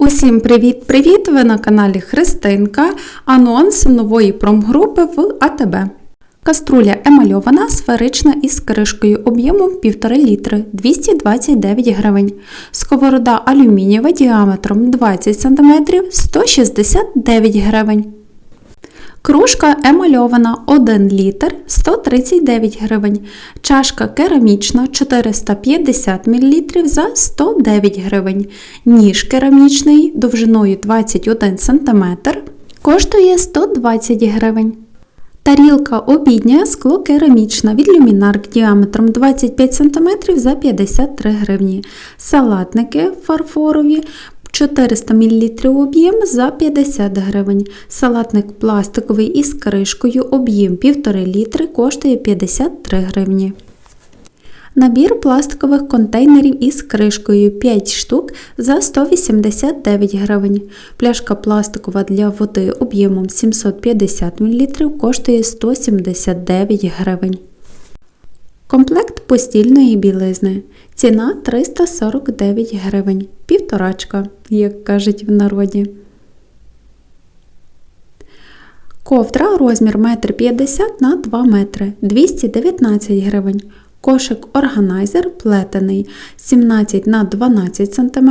Усім привіт-привіт! Ви на каналі Христинка. Анонс нової промгрупи в АТБ. Каструля емальована, сферична із кришкою об'ємом 1,5 літри 229 гривень. Сковорода алюмінієва діаметром 20 см 169 гривень. Кружка емальована 1 літр 139 гривень. Чашка керамічна 450 мл за 109 гривень. Ніж керамічний довжиною 21 см коштує 120 гривень. Тарілка обідня скло-керамічна від люмінарк діаметром 25 см за 53 гривні. Салатники фарфорові 400 мл об'єм за 50 гривень. Салатник пластиковий із кришкою об'єм 1,5 літри коштує 53 гривні. Набір пластикових контейнерів із кришкою 5 штук за 189 гривень. Пляшка пластикова для води об'ємом 750 мл коштує 179 гривень. Комплект постільної білизни. Ціна 349 гривень. Півторачка, як кажуть в народі. Ковдра розмір 1,50 на 2 метри 219 гривень. Кошик органайзер плетений 17 на 12 см,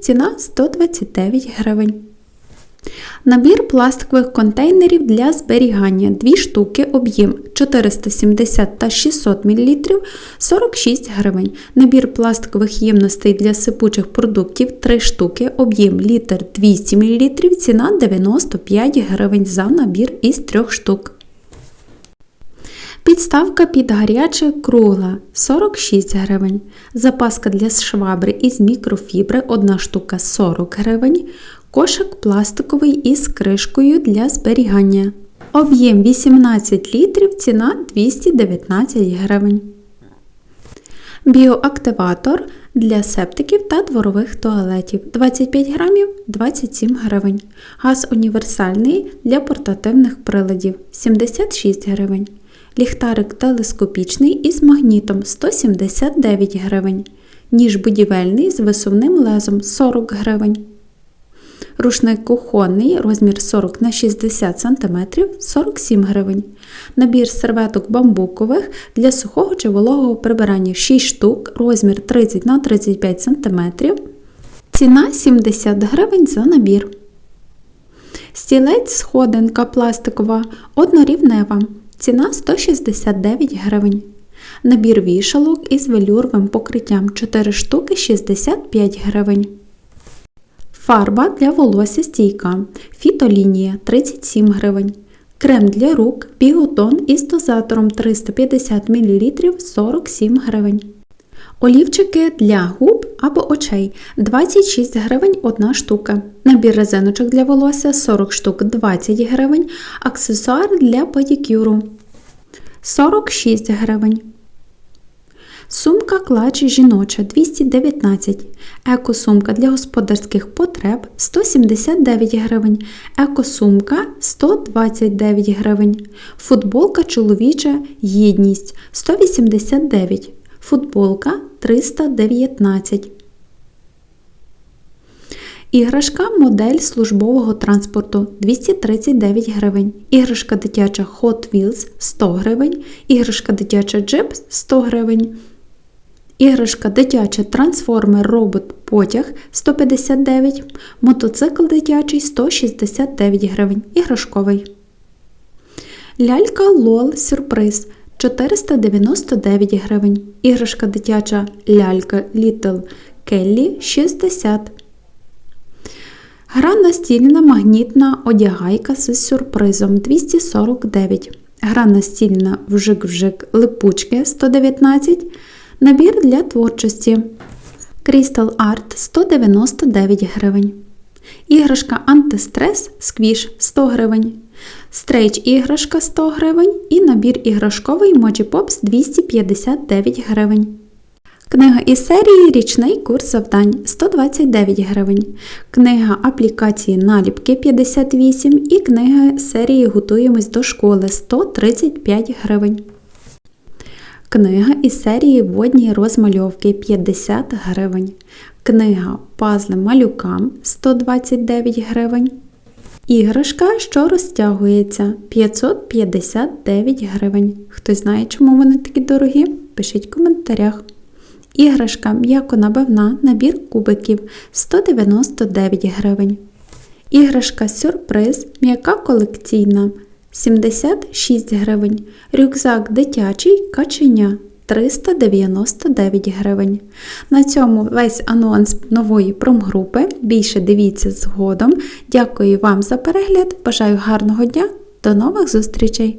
ціна 129 гривень. Набір пластикових контейнерів для зберігання 2 штуки, об'єм 470 та 600 мл 46 гривень. Набір пластикових ємностей для сипучих продуктів 3 штуки, об'єм літр 200 мл, ціна 95 гривень за набір із 3 штук. Підставка під гаряче кругла 46 гривень. Запаска для швабри із мікрофібри 1 штука 40 гривень. Кошик пластиковий із кришкою для зберігання. Об'єм 18 літрів, ціна 219 гривень. Біоактиватор для септиків та дворових туалетів 25 грамів 27 гривень. Газ універсальний для портативних приладів 76 гривень. Ліхтарик телескопічний із магнітом 179 гривень. Ніж будівельний з висувним лезом 40 гривень. Рушник кухонний розмір 40 на 60 см 47 гривень. Набір серветок бамбукових для сухого чи вологого прибирання 6 штук, розмір 30 на 35 см. Ціна 70 гривень за набір. Стілець сходинка пластикова однорівнева. Ціна 169 гривень. Набір вішалок із велюровим покриттям 4 штуки 65 гривень. Фарба для волосся стійка. Фітолінія 37 гривень. Крем для рук Біготон із дозатором 350 мл 47 гривень. Олівчики для губ або очей 26 гривень 1 штука. Набір резиночок для волосся 40 штук 20 гривень. Аксесуар для педикюру 46 гривень. Сумка клач жіноча 219 Екосумка для господарських потреб 179 гривень. Екосумка 129 гривень. Футболка чоловіча єдність 189 Футболка 319 Іграшка модель службового транспорту 239 гривень. Іграшка дитяча Hot Wheels 100 гривень. Іграшка дитяча Jeep 100 гривень. Іграшка дитяча трансформер робот потяг 159 Мотоцикл дитячий 169 гривень. Іграшковий. Лялька Лол Сюрприз 499 гривень. Іграшка дитяча лялька Little Kelly 60 Гра настільна магнітна одягайка з сюрпризом 249 Гра настільна вжик-вжик липучки 119 Набір для творчості Crystal Art 199 гривень. Іграшка антистрес сквіш 100 гривень. Стрейч іграшка 100 гривень і набір іграшковий Moji Pops 259 гривень. Книга із серії Річний курс завдань 129 гривень. Книга аплікації наліпки 58 і книга серії Готуємось до школи 135 гривень. Книга із серії Водні розмальовки 50 гривень. Книга Пазли малюкам 129 гривень. Іграшка, що розтягується 559 гривень. Хтось знає, чому вони такі дорогі? Пишіть в коментарях. Іграшка м'яко-набивна набір кубиків 199 гривень. Іграшка сюрприз м'яка колекційна 76 гривень. Рюкзак дитячий каченя 399 гривень. На цьому весь анонс нової промгрупи. Більше дивіться згодом. Дякую вам за перегляд. Бажаю гарного дня. До нових зустрічей!